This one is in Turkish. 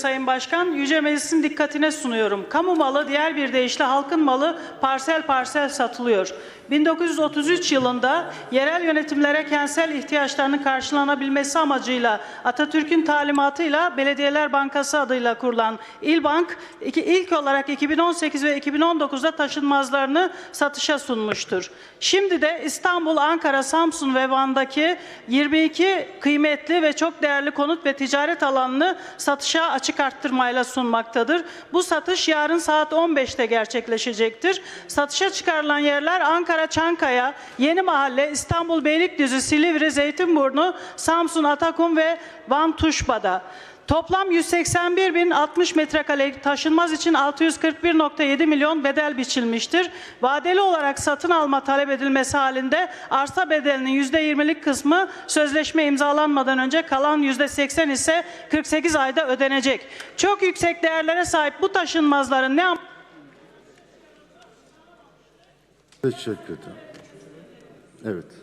Sayın Başkan, Yüce Meclis'in dikkatine sunuyorum. Kamu malı diğer bir deyişle halkın malı parsel parsel satılıyor. 1933 yılında yerel yönetimlere kentsel ihtiyaçlarının karşılanabilmesi amacıyla Atatürk'ün talimatıyla Belediyeler Bankası adıyla kurulan İlbank iki- ilk olarak 2018 ve 2019'da taşınmazlarını satışa sunmuştur. Şimdi de İstanbul, Ankara, Samsun ve Van'daki 22 kıymetli ve çok değerli konut ve ticaret alanını satışa açık arttırmayla sunmaktadır. Bu satış yarın saat 15'te gerçekleşecektir. Satışa çıkarılan yerler Ankara Çankaya, Yeni Mahalle, İstanbul Beylikdüzü, Silivri, Zeytinburnu, Samsun Atakum ve Van Tuşba'da. Toplam 181.060 metrekare taşınmaz için 641.7 milyon bedel biçilmiştir. Vadeli olarak satın alma talep edilmesi halinde arsa bedelinin %20'lik kısmı sözleşme imzalanmadan önce kalan %80 ise 48 ayda ödenecek. Çok yüksek değerlere sahip bu taşınmazların ne Teşekkür ederim. Evet.